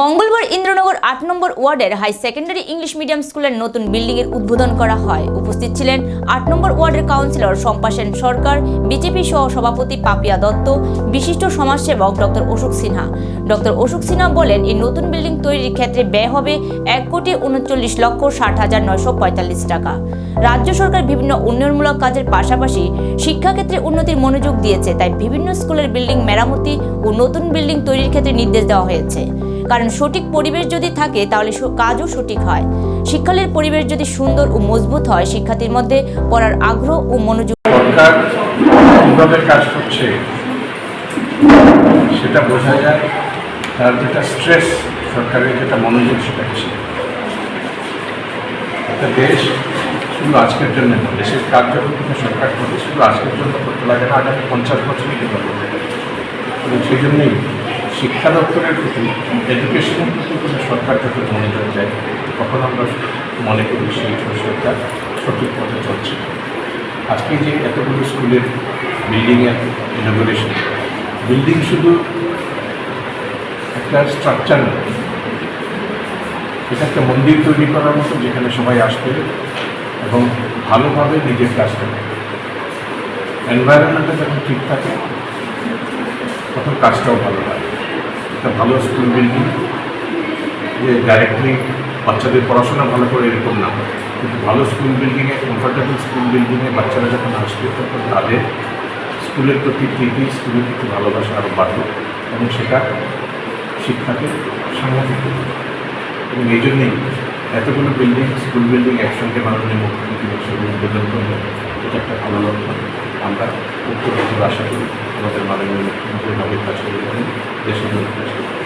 মঙ্গলবার ইন্দ্রনগর আট নম্বর ওয়ার্ডের হাই সেকেন্ডারি ইংলিশ মিডিয়াম স্কুলের নতুন বিল্ডিং এর উদ্বোধন করা হয়। উপস্থিত ছিলেন আট নম্বর ওয়ার্ডের কাউন্সিলর সম্পাসেন সরকার, বিজেপি সহ সভাপতি পাপিয়া দত্ত, বিশিষ্ট সমাজসেবক ডক্টর অশোক সিনহা। ডক্টর অশোক সিনহা বলেন, এই নতুন বিল্ডিং তৈরির ক্ষেত্রে ব্যয় হবে এক কোটি উনচল্লিশ লক্ষ ষাট হাজার নয়শো পঁয়তাল্লিশ টাকা। রাজ্য সরকার বিভিন্ন উন্নয়নমূলক কাজের পাশাপাশি শিক্ষাক্ষেত্রে উন্নতির মনোযোগ দিয়েছে, তাই বিভিন্ন স্কুলের বিল্ডিং মেরামতি ও নতুন বিল্ডিং তৈরির ক্ষেত্রে নির্দেশ দেওয়া হয়েছে। কারণ সঠিক পরিবেশ যদি থাকে, তাহলে কাজও সঠিক হয়। শিক্ষালের পরিবেশ যদি সুন্দর ও মজবুত হয়, শিক্ষার্থীর মধ্যে পড়ার আগ্রহ ও মনোযোগ সরকার কীভাবে কাজ করছে, সেটা বোঝা যায়। তার যেটা সেটা শুধু আজকের জন্য দেশের থেকে সরকার করে শুধু আজকের জন্য করতে লাগে না, আগামী পঞ্চাশ কিন্তু সেই জন্যই শিক্ষা দপ্তরের প্রতি এডুকেশনের প্রতি কোনো সরকার যখন মনোযোগ যায় তখন আমরা মনে করি সেই সরকার সঠিক পথে চলছে। আজকে যে এতগুলো স্কুলের বিল্ডিংয়ের ইনোগ্রেশন বিল্ডিং শুধু একটা স্ট্রাকচার এটা একটা মন্দির তৈরি করার মতো যেখানে সবাই আসবে এবং ভালোভাবে নিজের কাজটা করবে। এনভায়রনমেন্টটা যখন ঠিক থাকে, তখন কাজটাও ভালো হয় একটা ভালো স্কুল বিল্ডিং যে ডাইরেক্টলি বাচ্চাদের পড়াশোনা ভালো করে এরকম না কিন্তু ভালো স্কুল বিল্ডিংয়ে কমফর্টেবল স্কুল বিল্ডিংয়ে বাচ্চারা যখন আসবে, তখন তাদের স্কুলের প্রতি প্রীতি স্কুলের প্রতি ভালোবাসা আরও বাড়বে এবং সেটা শিক্ষাকে সাংঘাতিক করবে। এবং এই জন্যেই এতগুলো বিল্ডিং স্কুল বিল্ডিং একসঙ্গে মাননীয় মুখ্যমন্ত্রী হিসেবে উদ্বোধন করলেন এটা একটা ভালো লক্ষণ আমরা উত্তর আশা করি আমাদের মাননীয় মুখ্যমন্ত্রী নবীন করে দেশের।